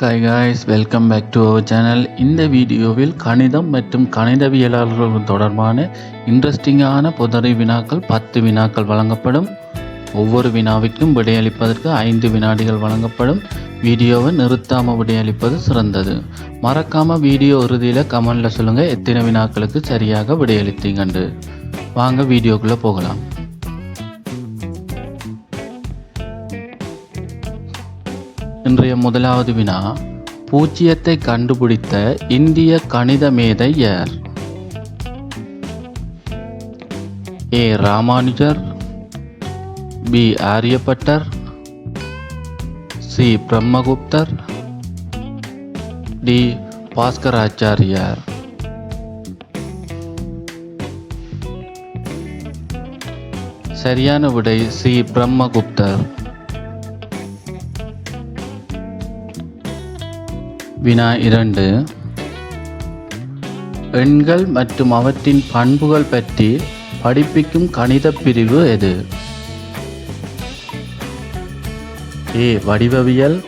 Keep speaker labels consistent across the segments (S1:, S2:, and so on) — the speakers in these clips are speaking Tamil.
S1: Hi guys welcome back to our channel இந்த வீடியோவில் கணிதம் மற்றும் கணிதவியலாளர்கள் தொடர்பான இன்ட்ரெஸ்டிங்கான புதரை வினாக்கள் பத்து வினாக்கள் வழங்கப்படும். ஒவ்வொரு வினாவிற்கும் விடையளிப்பதற்கு ஐந்து வினாடிகள் வழங்கப்படும். வீடியோவை நிறுத்தாமல் விடையளிப்பது சிறந்தது. மறக்காமல் வீடியோ இறுதியில் கமெண்டில் சொல்லுங்கள் எத்தனை வினாக்களுக்கு சரியாக விடையளித்தீங்கண்டு வாங்க வீடியோக்குள்ளே போகலாம். இன்றைய முதலாவது வினா பூஜ்ஜியத்தை கண்டுபிடித்த இந்திய கணித மேதை யார் A. Ramanujar B. Aryabhattar C. Brahmaguptar D. Bhaskaracharyar. சரியான விடை சி. பிரம்மகுப்தர். வினா இரண்டு. எண்கள் மற்றும் அவற்றின் பண்புகள் பற்றி படிப்பிக்கும் கணித பிரிவு எது? ஏ வடிவவியல்.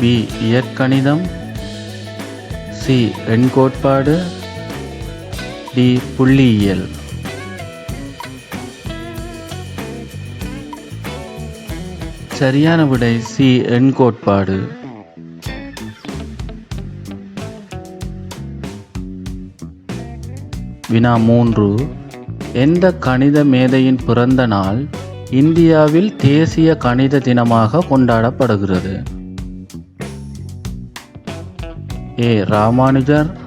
S1: பி இயற்கணிதம். சி எண் கோட்பாடு. டி புள்ளியியல். சரியான விடை சி எண் கோட்பாடு. வினா மூன்று. எந்த கணித மேதையின் பிறந்த நாள் இந்தியாவில் தேசிய கணித தினமாக கொண்டாடப்படுகிறது? A. Ramanujar.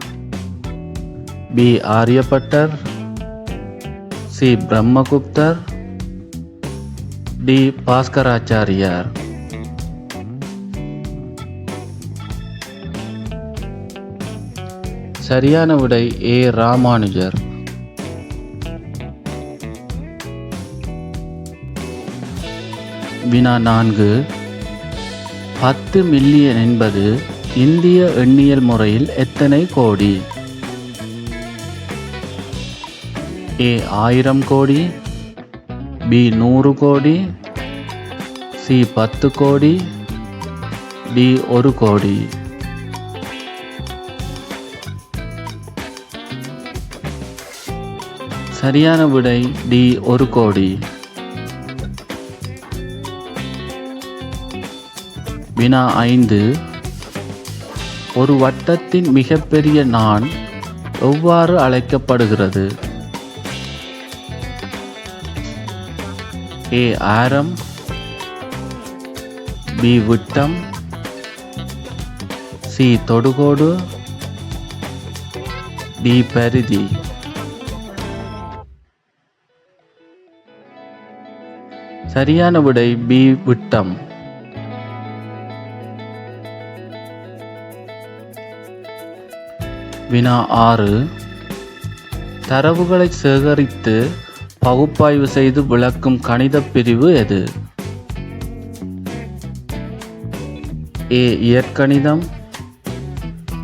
S1: B. Aryabhattar. C. Brahmaguptar. D. Bhaskaracharyar. சரியான விடை ஏ ராமானுஜர். வினா நான்கு. பத்து மில்லியன் என்பது இந்திய எண்ணியல் முறையில் எத்தனை கோடி? ஏ ஆயிரம் கோடி பி நூறு கோடி சி பத்து கோடி டி ஒரு கோடி. சரியான விடை டி ஒரு கோடி. வினா ஐந்து. ஒரு வட்டத்தின் மிகப்பெரிய நான் எவ்வாறு அழைக்கப்படுகிறது? ஏ ஆரம். பி விட்டம். சி தொடுகோடு. டி பரிதி. சரியான விடை பி விட்டம். வினா ஆறு. தரவுகளை சேகரித்து பகுப்பாய்வு செய்து விளக்கும் கணித பிரிவு எது? ஏ இயற்கணிதம்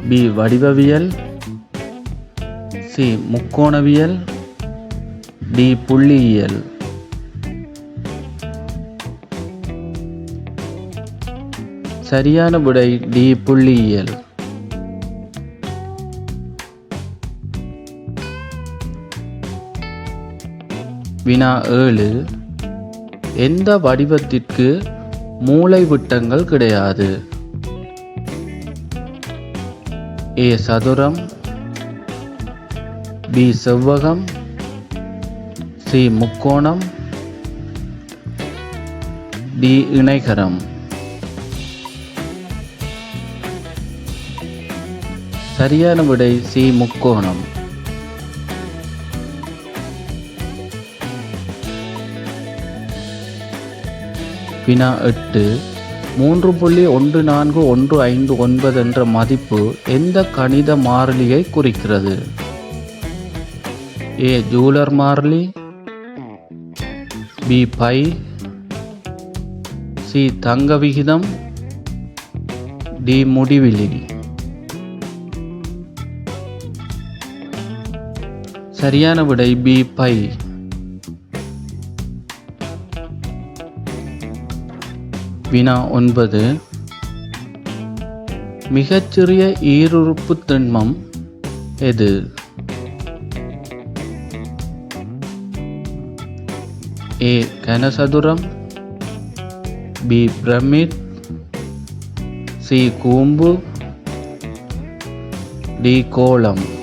S1: பி வடிவவியல் சி முக்கோணவியல் டி புள்ளியியல். சரியான விடை டி புள்ளியியல். வினா ஏழு. எந்த வடிவத்திற்கு மூளை விட்டங்கள் கிடையாது? ஏ சதுரம் பி செவ்வகம் சி முக்கோணம் டி இணைகரம். சரியான விடை சி முக்கோணம். வினா எட்டு. மூன்று புள்ளி ஒன்று நான்கு ஒன்று ஐந்து ஒன்பது என்ற மதிப்பு எந்த கணித மாறிலியை குறிக்கிறது? ஏ ஜூலர் மாறிலி. B pi. சி தங்க விகிதம். டி முடிவிலி. சரியான விடை பி பை. வினா ஒன்பது. மிகச்சிறிய ஈருறுப்பு திண்மம் எது? ஏ கனசதுரம். B pyramid. சி கூம்பு. டி கோளம்.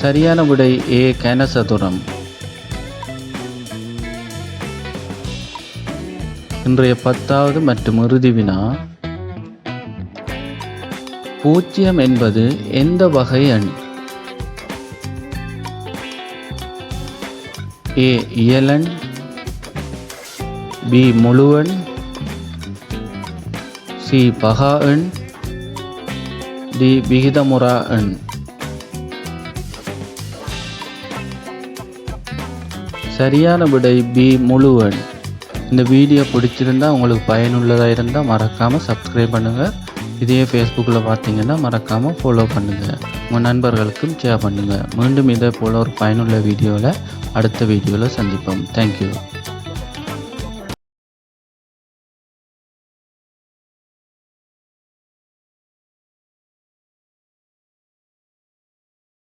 S1: சரியான விடை ஏ கனசதுரம். இன்றைய பத்தாவது மற்றும் இறுதி வினா. பூஜ்ஜியம் என்பது எந்த வகை எண் ஏ இயலன். பி முழுவன். சி பகா எண். டி விகிதமுறா எண். சரியான விடை பி முழுவன். இந்த வீடியோ பிடிச்சிருந்தா உங்களுக்கு பயனுள்ளதாக இருந்தால் மறக்காமல் சப்ஸ்கிரைப் பண்ணுங்கள் இதே ஃபேஸ்புக்கில் பார்த்தீங்கன்னா மறக்காமல் ஃபாலோ பண்ணுங்கள் உங்கள் நண்பர்களுக்கும் ஷேர் பண்ணுங்கள் மீண்டும் இதே போல் ஒரு பயனுள்ள வீடியோவில் அடுத்த வீடியோவில் சந்திப்போம். தேங்க்யூ